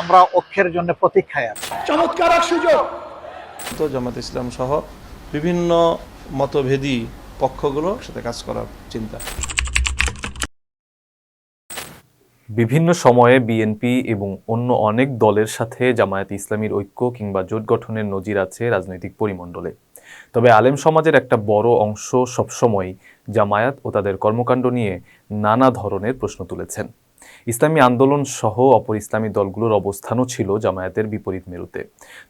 আমরা ঐক্যের জন্য প্রতীক্ষায় আছি। চমৎকার এক সুযোগ। তো জামাত ইসলাম সহ বিভিন্ন মতভেদী পক্ষগুলো সাথে কাজ করার চিন্তা। বিভিন্ন সময়ে বিএনপি এবং অন্য অনেক দলের সাথে জামায়াত ইসলামীর ঐক্য কিংবা জোট গঠনের নজির আছে রাজনৈতিক পরিমণ্ডলে। তবে আলেম সমাজের একটা বড় অংশ সবসময় জামায়াত ও তাদের কর্মকাণ্ড নিয়ে নানা ধরনের প্রশ্ন তুলেছেন। ইসলামী আন্দোলন সহ অপর ইসলামী দলগুলোর অবস্থানও ছিল জামায়াতের বিপরীত মেরুতে।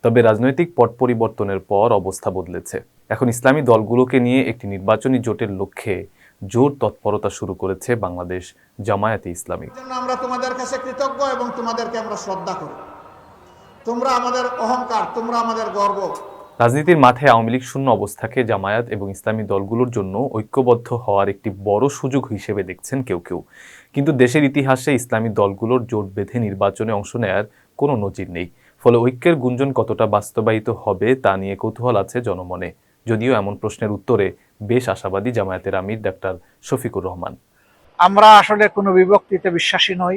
তবে রাজনৈতিক পট পরিবর্তনের পর অবস্থা বদলেছে। এখন ইসলামী দলগুলোকে নিয়ে একটি নির্বাচনী জোটের লক্ষ্যে জোর তৎপরতা শুরু করেছে বাংলাদেশ জামায়াতে ইসলামী। আমরা তোমাদের কাছে কৃতজ্ঞ এবং তোমাদেরকে আমরা শ্রদ্ধা করি। তোমরা আমাদের অহংকার, তোমরা আমাদের গর্ব রাজনীতির মাঠে আওয়ামী লীগ শূন্য অবস্থাকে জামায়াত এবং ইসলামী দলগুলোর জন্য ঐক্যবদ্ধ হওয়ার একটি বড় সুযোগ হিসেবে দেখছেন কেউ কেউ। কিন্তু দেশের ইতিহাসে ইসলামী দলগুলোর জোট বেঁধে নির্বাচনে অংশ নেয়ার কোনো নজির নেই। ফলে ঐক্যের গুঞ্জন কতটা বাস্তবায়িত হবে তা নিয়ে কৌতূহল আছে জনমনে। যদিও এমন প্রশ্নের উত্তরে বেশ আশাবাদী জামায়াতের আমির ডাক্তার শফিকুর রহমান। আমরা আসলে কোনো বিভক্তিতে বিশ্বাসী নই।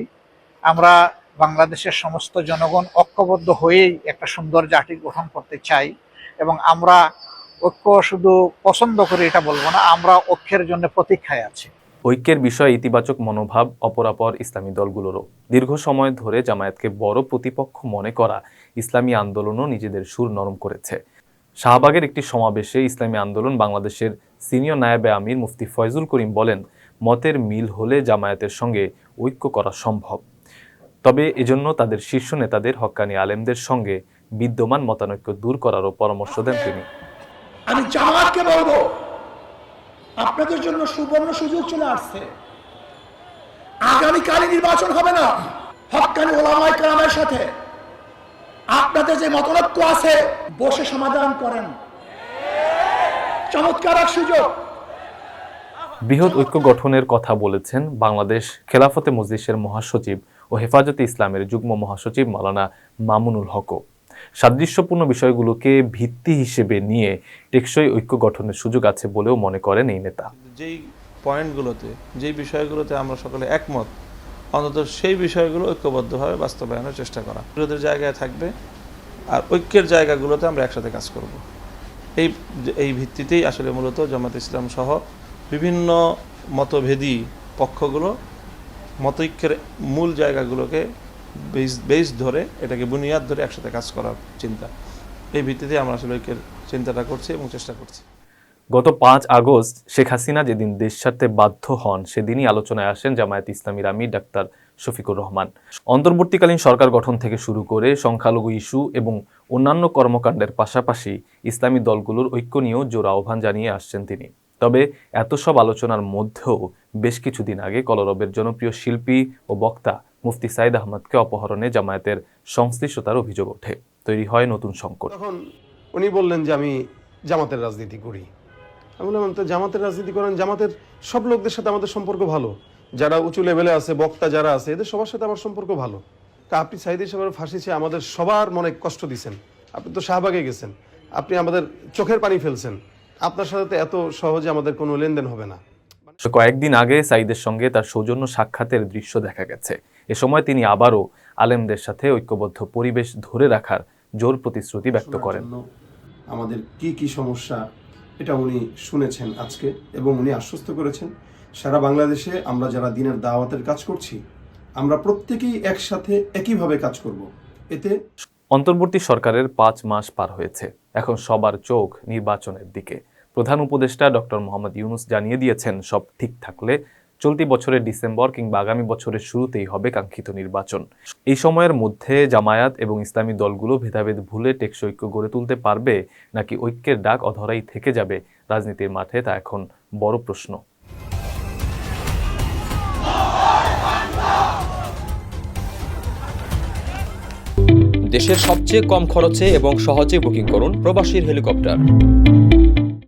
আমরা বাংলাদেশের সমস্ত জনগণ ঐক্যবদ্ধ হয়েই একটা সুন্দর জাতি গঠন করতে চাই। এবং আমরা ঐক্য শুধু পছন্দ করি এটা বলব না, আমরা ঐক্যের জন্য প্রতীক্ষায় আছি। ঐক্যের বিষয়ে ইতিবাচক মনোভাব অপরাপর ইসলামী দলগুলোরও। দীর্ঘ সময় ধরে জামায়াতকে বড় প্রতিপক্ষ মনে করা ইসলামী আন্দোলনও নিজেদের সুর নরম করেছে। শাহবাগের একটি সমাবেশে ইসলামী আন্দোলন বাংলাদেশের সিনিয়র নায়েবে আমির মুফতি ফয়জুল করিম বলেন, মতের মিল হলে জামায়াতের সঙ্গে ঐক্য করা সম্ভব। তবে এজন্য তাদের শীর্ষ নেতাদের, হক্কানি আলেমদের সঙ্গে বিদ্যমান মতানৈক্য দূর করারও পরামর্শ দেন তিনি। আমি জামাতকে বলব আপনাদের জন্য সুবর্ণ সুযোগ চলে আসছে। আগামীকালই নির্বাচন হবে না। হকানি ওলামাই কালামের সাথে আপনাদের যে মতনৈক্য আছে বসে সমাধান করেন। চমৎকার এক সুযোগ। বৃহৎ ঐক্য গঠনের কথা বলেছেন বাংলাদেশ খেলাফতে মজলিসের মহাসচিব ও হেফাজতে ইসলামের যুগ্ম মহাসচিব মালানা মামুনুল হকও। সাদৃশ্যপূর্ণ বিষয়গুলোকে ভিত্তি হিসেবে নিয়ে টেকসই ঐক্য গঠনের সুযোগ আছে বলেও মনে করেন এই নেতা। যেই পয়েন্টগুলোতে, যেই বিষয়গুলোতে আমরা সকলে একমত, অন্তত সেই বিষয়গুলো ঐক্যবদ্ধভাবে বাস্তবায়নের চেষ্টা করা। বিরোধের জায়গায় থাকবে আর ঐক্যের জায়গাগুলোতে আমরা একসাথে কাজ করব। এই এই ভিত্তিতেই আসলে মূলত জামাত ইসলাম সহ বিভিন্ন মতভেদী পক্ষগুলো মতৈক্যের মূল জায়গাগুলোকে বেস বেস ধরে এটাকে বুনিয়াদ ধরে একসাথে কাজ করার চিন্তা। এই ভিত্তিতে আমরা আসলে ঐক্যের চিন্তাটা করছি এবং চেষ্টা করছি। গত পাঁচ আগস্ট শেখ হাসিনা যেদিন দেশ ছাড়তে বাধ্য হন, সেদিনই আলোচনায় আসেন জামায়াত ইসলামীর আমির ডাক্তার শফিকুর রহমান। অন্তর্বর্তীকালীন সরকার গঠন থেকে শুরু করে সংখ্যালঘু ইস্যু এবং অন্যান্য কর্মকাণ্ডের পাশাপাশি ইসলামী দলগুলোর ঐক্য নিয়েও জোর আহ্বান জানিয়ে আসছেন তিনি। তবে এত সব আলোচনার মধ্যেও বেশ কিছুদিন আগে কলরবের জনপ্রিয় শিল্পী ও বক্তা মুফতি সাইদ আহমদকে অপহরণে জামায়াতের সংশ্লিষ্টতার অভিযোগ ওঠে। তৈরি হয় নতুন সংকট। তখন উনি বললেন যে আমি জামাতের রাজনীতি করি। আমি বললাম তো জামাতের রাজনীতি করেন? জামাতের সব লোকদের সাথে আমাদের সম্পর্ক ভালো। যারা উঁচু লেভেলে আছে বক্তা যারা আছে এদের সবার সাথে আমার সম্পর্ক ভালো। তা আপনি সাইদি সাহেবের ফাঁসি চেয়ে আমাদের সবার মনে কষ্ট দিছেন। আপনি তো শাহবাগে গেছেন। আপনি আমাদের চোখের পানি ফেলছেন। আপনার সাথে তো এত সহজে আমাদের কোনো লেনদেন হবে না। কয়েকদিন আগে সাইদের সঙ্গে তার সৌজন্য সাক্ষাতের দৃশ্য দেখা গেছে। এ সময় তিনি আবারও আলেমদের সাথে ঐক্যবদ্ধ পরিবেশ ধরে রাখার জোর প্রতিশ্রুতি ব্যক্ত করেন। আমাদের কি কি সমস্যা এটা উনি শুনেছেন আজকে এবং উনি আশ্বস্ত করেছেন। সারা বাংলাদেশে আমরা যারা দিনের দাওয়াতের কাজ করছি আমরা প্রত্যেকেই একসাথে একইভাবে কাজ করব। এতে অন্তর্বর্তী সরকারের পাঁচ মাস পার হয়েছে। এখন সবার চোখ নির্বাচনের দিকে। প্রধান উপদেষ্টা ডক্টর মোহাম্মদ ইউনুস জানিয়ে দিয়েছেন সব ঠিক থাকলে চলতি বছরের ডিসেম্বর কিংবা আগামী বছরের শুরুতেই হবে কাঙ্ক্ষিত নির্বাচন। এই সময়ের মধ্যে জামায়াত এবং ইসলামী দলগুলো ভেদাভেদ ভুলে টেকসই ঐক্য গড়ে তুলতে পারবে নাকি ঐক্যের ডাক অধরাই থেকে যাবে? রাজনীতির মাঠে তা এখন বড় প্রশ্ন। দেশের সবচেয়ে কম খরচে এবং সহজে বুকিং করুন প্রবাসীর হেলিকপ্টার।